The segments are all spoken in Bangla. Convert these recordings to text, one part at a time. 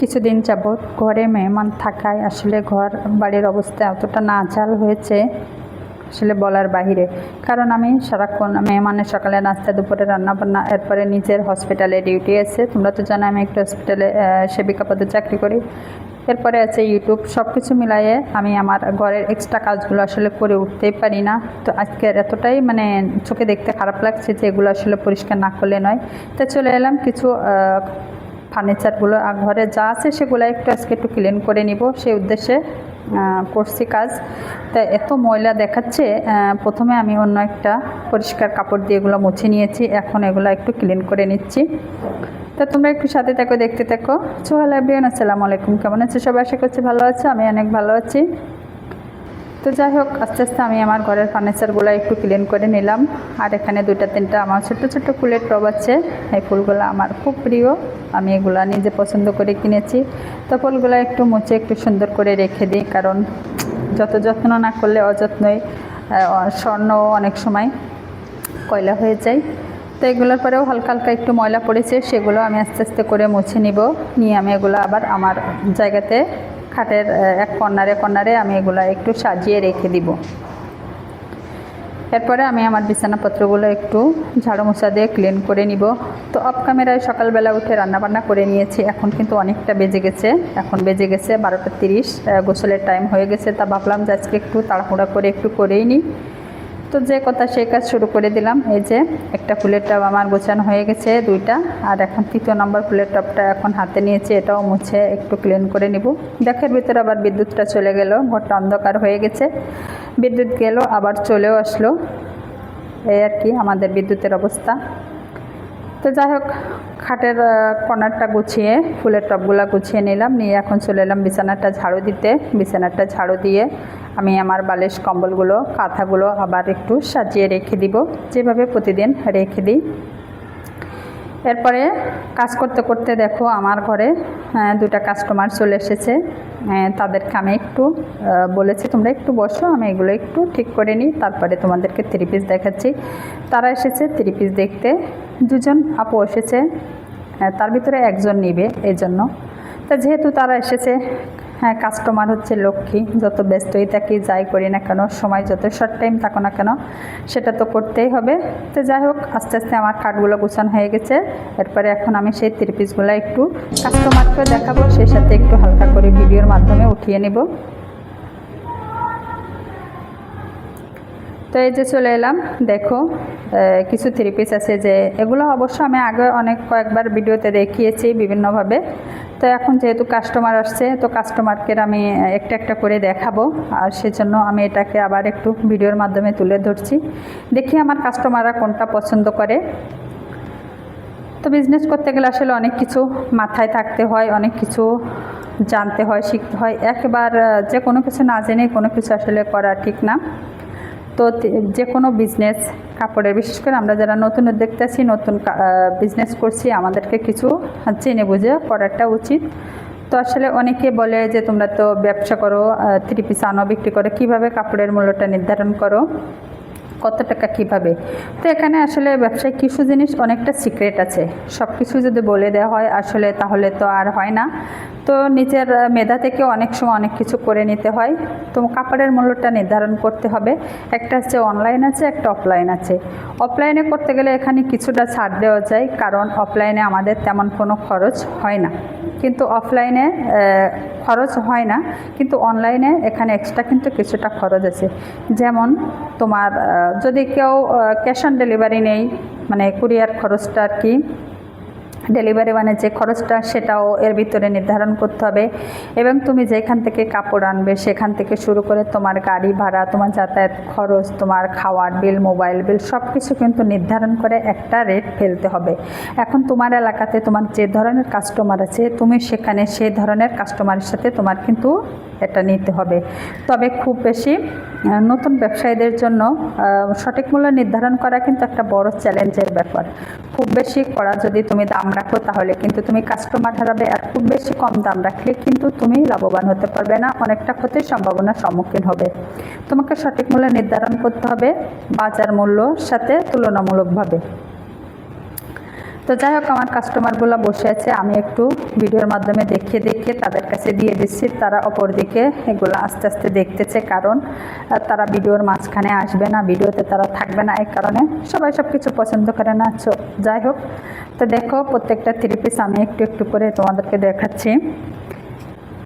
কিছুদিন যাবৎ ঘরে মেহমান থাকায় আসলে ঘর বাড়ির অবস্থা এতটা নাচাল হয়েছে আসলে বলার বাহিরে। কারণ আমি সারাক্ষণ মেহমানের সকালে নাস্তা, দুপুরে রান্না বান্না এরপরে নিজের হসপিটালে ডিউটি আছে। তোমরা তো জানো আমি একটা হসপিটালে সেবিকা পদে চাকরি করি। এরপরে আছে ইউটিউব সব কিছু মিলাইয়ে আমি আমার ঘরের এক্সট্রা কাজগুলো আসলে করে উঠতেই পারি না। তো আজকের এতটাই মানে চোখে দেখতে খারাপ লাগছে যে এগুলো আসলে পরিষ্কার না করলে নয়। তো চলে এলাম কিছু ফার্নিচারগুলো ঘরে যা আছে সেগুলো একটু আজকে একটু ক্লিন করে নিব। সেই উদ্দেশ্যে করছি কাজ। তা এত ময়লা দেখাচ্ছে প্রথমে আমি অন্য একটা পরিষ্কার কাপড় দিয়ে এগুলো মুছে নিয়েছি। এখন এগুলো একটু ক্লিন করে নিচ্ছি। তা তোমরা একটু সাথে থাকো, দেখতে থাকো। সোহাল আবিয়ান আসসালামু আলাইকুম। কেমন আছো? সবাই আশা করছি ভালো আছে, আমি অনেক ভালো আছি। তো যাই হোক, আস্তে আস্তে আমি আমার ঘরের ফার্নিচারগুলো একটু ক্লিন করে নিলাম। আর এখানে দুটা তিনটা আমার ছোট্ট ছোট্ট ফুলের টব আছে। এই ফুলগুলো আমার খুব প্রিয়। আমি এগুলা নিজে পছন্দ করে কিনেছি। তো ফুলগুলো একটু মুছে, একটু সুন্দর করে রেখে দিই, কারণ যত যত্ন না করলে অযত্নই স্বর্ণ অনেক সময় কয়লা হয়ে যায়। তো এগুলোর পরেও হালকা হালকা একটু ময়লা পড়েছে, সেগুলো আমি আস্তে আস্তে করে মুছে নিব। নিয়ে আমি এগুলো আবার আমার জায়গাতে খাটের এক কর্নারে কর্নারে আমি এগুলো একটু সাজিয়ে রেখে দিব। এরপরে আমি আমার বিছানাপত্রগুলো একটু ঝাড়ু মোছা দিয়ে ক্লিন করে নিব। তো অফ ক্যামেরায় সকালবেলা উঠে রান্নাবান্না করে নিয়েছি। এখন কিন্তু অনেকটা বেজে গেছে। এখন বেজে গেছে বারোটা তিরিশ গোসলের টাইম হয়ে গেছে। তা ভাবলাম যে আজকে একটু তাড়াহুড়া করে একটু করেই নিই তো যে কথা সেই কাজ শুরু করে দিলাম। এই যে একটা ফুলের টব আমার গোছানো হয়ে গেছে দুইটা। আর এখন তৃতীয় নম্বর ফুলের টবটা এখন হাতে নিয়েছি, এটাও মুছে একটু ক্লিন করে নিব। দেখের ভিতরে আবার বিদ্যুৎটা চলে গেল ঘরটা অন্ধকার হয়ে গেছে। বিদ্যুৎ গেল, আবার চলেও আসলো। এই আর কি আমাদের বিদ্যুতের অবস্থা। তো যাই হোক, খাটের কর্নারটা গুছিয়ে, ফুলের টবগুলো গুছিয়ে নিলাম। নিয়ে এখন চলে এলাম বিছানাটা ঝাড়ু দিতে। বিছানাটা ঝাড়ু দিয়ে আমি আমার বালিশ, কম্বলগুলো, কাঁথাগুলো আবার একটু সাজিয়ে রেখে দিব। যেভাবে প্রতিদিন রেখে দিই। এরপরে কাজ করতে করতে দেখো আমার ঘরে দুটা কাস্টমার চলে এসেছে। তাদেরকে আমি একটু বলেছি, তোমরা একটু বসো, আমি এগুলো একটু ঠিক করে নিই। তারপরে তোমাদেরকে থ্রি পিস দেখাচ্ছি। তারা এসেছে থ্রি পিস দেখতে। দুজন আপু এসেছে। তার ভিতরে একজন নিবে এই জন্য তা যেহেতু তারা এসেছে হ্যাঁ কাস্টমার হচ্ছে লক্ষ্মী। যত ব্যস্তই থাকি, যাই করি না কেন, সময় যত শর্ট টাইম থাকো না কেন, সেটা তো করতেই হবে। তো যাই হোক, আস্তে আস্তে আমার কার্ডগুলো গুছানো হয়ে গেছে। এরপরে এখন আমি সেই থ্রি পিসগুলো একটু কাস্টমারকে দেখাবো, সেই সাথে একটু হালকা করে ভিডিওর মাধ্যমে উঠিয়ে নেব। তো এই যে চলে এলাম, দেখো কিছু থ্রি পিস আছে যে, এগুলো অবশ্য আমি আগে অনেক কয়েকবার ভিডিওতে দেখিয়েছি বিভিন্নভাবে। তো এখন যেহেতু কাস্টমার আসছে, তো কাস্টমারকে আমি একটা একটা করে দেখাবো। আর সেজন্য আমি এটাকে আবার একটু ভিডিওর মাধ্যমে তুলে ধরছি। দেখি আমার কাস্টমাররা কোনটা পছন্দ করে। তো বিজনেস করতে গেলে আসলে অনেক কিছু মাথায় থাকতে হয়, অনেক কিছু জানতে হয়, শিখতে হয়। একবার যে কোনো কিছু না জেনে কোনো কিছু আসলে করা ঠিক না। তো যে কোনো বিজনেস কাপড়ের, বিশেষ করে আমরা যারা নতুন উদ্যোক্তা নতুন বিজনেস করছি, আমাদেরকে কিছু চেনে বুঝে করাটা উচিত। তো আসলে অনেকে বলে যে, তোমরা তো ব্যবসা করো থ্রি পিস আনো, বিক্রি করো, কীভাবে কাপড়ের মূল্যটা নির্ধারণ করো? কত টাকা কীভাবে? তো এখানে আসলে ব্যবসায় কিছু জিনিস অনেকটা সিক্রেট আছে। সব কিছু যদি বলে দেওয়া হয়, আসলে তাহলে তো আর হয় না। তো নিজের মেধা থেকে অনেক সময় অনেক কিছু করে নিতে হয়। তো কাপড়ের মূল্যটা নির্ধারণ করতে হবে। একটা হচ্ছে অনলাইন আছে, একটা অফলাইন আছে। অফলাইনে করতে গেলে এখানে কিছুটা ছাড় দেওয়া যায়, কারণ অফলাইনে আমাদের তেমন কোনো খরচ হয় না। কিন্তু অফলাইনে খরচ হয় না। কিন্তু অনলাইনে এখানে এক্সট্রা কিন্তু কিছুটা খরচ আছে। যেমন তোমার যদি কেউ ক্যাশ অন ডেলিভারি নেই মানে কুরিয়ার খরচটা আর কি ডেলিভারি মানে যে খরচটা সেটাও এর ভিতরে নির্ধারণ করতে হবে। এবং তুমি যেখান থেকে কাপড় আনবে সেখান থেকে শুরু করে তোমার গাড়ি ভাড়া, তোমার যাতায়াত খরচ, তোমার খাওয়ার বিল, মোবাইল বিল সব কিছু কিন্তু নির্ধারণ করে একটা রেট ফেলতে হবে। এখন তোমার এলাকাতে তোমার যে ধরনের কাস্টমার আছে, তুমি সেখানে সেই ধরনের কাস্টমারের সাথে তোমার কিন্তু এটা নিতে হবে। তবে খুব বেশি নতুন ব্যবসায়ীদের জন্য সঠিক মূল্য নির্ধারণ করা কিন্তু একটা বড় চ্যালেঞ্জের ব্যাপার। খুব বেশি করা যদি তুমি দাম রাখো তাহলে কিন্তু তুমি কাস্টমার হারাবে আর খুব বেশি কম দাম রাখলে কিন্তু তুমি লাভবান হতে পারবে না, অনেকটা ক্ষতির সম্ভাবনার সম্মুখীন হবে। তোমাকে সঠিক মূল্য নির্ধারণ করতে হবে বাজার মূল্য সাথে তুলনামূলকভাবে। তো যাই হোক, আমার কাস্টমারগুলো বসে আছে, আমি একটু ভিডিওর মাধ্যমে দেখিয়ে দেখিয়ে তাদের কাছে দিয়ে দিচ্ছি। তারা অপর দিকে এগুলো আস্তে আস্তে দেখতেছে, কারণ তারা ভিডিওর মাঝখানে আসবে না, ভিডিওতে তারা থাকবে না, এই কারণে সবাই সব কিছু পছন্দ করে না। যাই হোক, তো দেখো, প্রত্যেকটা থ্রি পিস আমি একটু একটু করে তোমাদেরকে দেখাচ্ছি।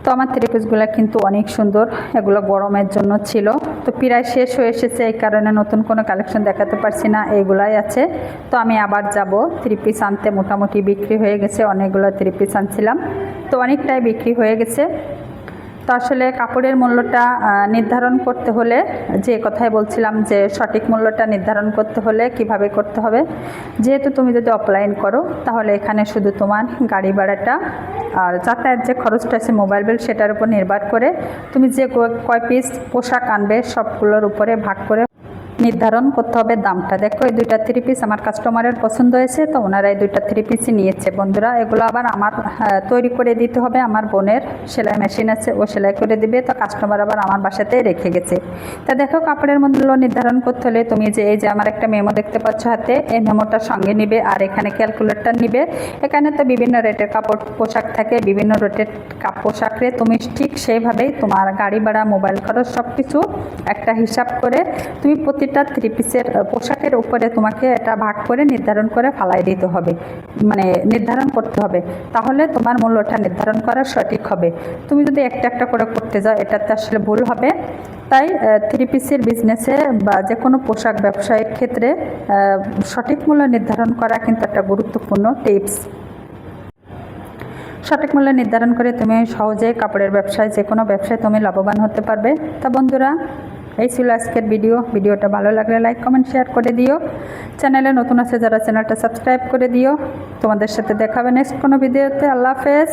তো আমার থ্রি পিসগুলো কিন্তু অনেক সুন্দর, এগুলো গরমের জন্য ছিল। তো প্রায় শেষ হয়ে এসেছে, এই কারণে নতুন কোনো কালেকশন দেখাতে পারছি না, এইগুলাই আছে। তো আমি আবার যাব থ্রি পিস আনতে। মোটামুটি বিক্রি হয়ে গেছে, অনেকগুলো থ্রি পিস আনছিলাম। তো অনেকটাই বিক্রি হয়ে গেছে। তো আসলে কাপড়ের মূল্যটা নির্ধারণ করতে হলে, যে কথাই বলছিলাম যে সঠিক মূল্যটা নির্ধারণ করতে হলে কীভাবে করতে হবে, যেহেতু তুমি যদি অফলাইন করো, তাহলে এখানে শুধু তোমার গাড়ি ভাড়াটা আর যাতায়াত যে খরচটা আছে মোবাইল বিল সেটার উপর নির্ভর করে, তুমি যে কয় পিস পোশাক আনবে সবগুলোর উপরে ভাগ করে নির্ধারণ করতে হবে দামটা। দেখো, এই দুইটা থ্রি পিস আমার কাস্টমারের পছন্দ হয়েছে, তো ওনারা এই দুইটা থ্রি পিসই নিয়েছে। বন্ধুরা, এগুলো আবার আমার তৈরি করে দিতে হবে। আমার বোনের সেলাই মেশিন আছে, ও সেলাই করে দিবে। তো কাস্টমার আবার আমার বাসাতে রেখে গেছে। তা দেখো, কাপড়ের মূল্য নির্ধারণ করতে হলে তুমি যে, এই যে আমার একটা মেমো দেখতে পাচ্ছ হাতে, এই মেমোটা সঙ্গে নিবে আর এখানে ক্যালকুলেটর নিবে। এখানে তো বিভিন্ন রেটের কাপড়, পোশাক থাকে, বিভিন্ন রেটের কাপ, পোশাকরে তুমি ঠিক সেইভাবেই তোমার গাড়ি ভাড়া মোবাইল খরচ সব কিছু একটা হিসাব করে তুমি প্রতিটা থ্রি পিসের পোশাকের উপরে তোমাকে এটা ভাগ করে নির্ধারণ করে ফালাই দিতে হবে। মানে নির্ধারণ করতে হবে। তাহলে তোমার মূল্যটা নির্ধারণ করা সঠিক হবে। তুমি যদি একটা একটা করে করতে যাও, এটাতে আসলে ভুল হবে। তাই থ্রি পিসের বিজনেসে বা যে কোনো পোশাক ব্যবসায়ের ক্ষেত্রে সঠিক মূল্য নির্ধারণ করা কিন্তু একটা গুরুত্বপূর্ণ টিপস সঠিক মূল্য নির্ধারণ করে তুমি সহজে কাপড়ের ব্যবসায় যে কোনো ব্যবসায় তুমি লাভবান হতে পারবে। তা বন্ধুরা এই ছিল আজকের ভিডিও। ভিডিওটা ভালো লাগলে লাইক, কমেন্ট, শেয়ার করে দিও। চ্যানেলে নতুন আছে যারা চ্যানেলটা সাবস্ক্রাইব করে দিও। তোমাদের সাথে দেখাবে নেক্সট কোনো ভিডিওতে। আল্লাহ হাফেজ।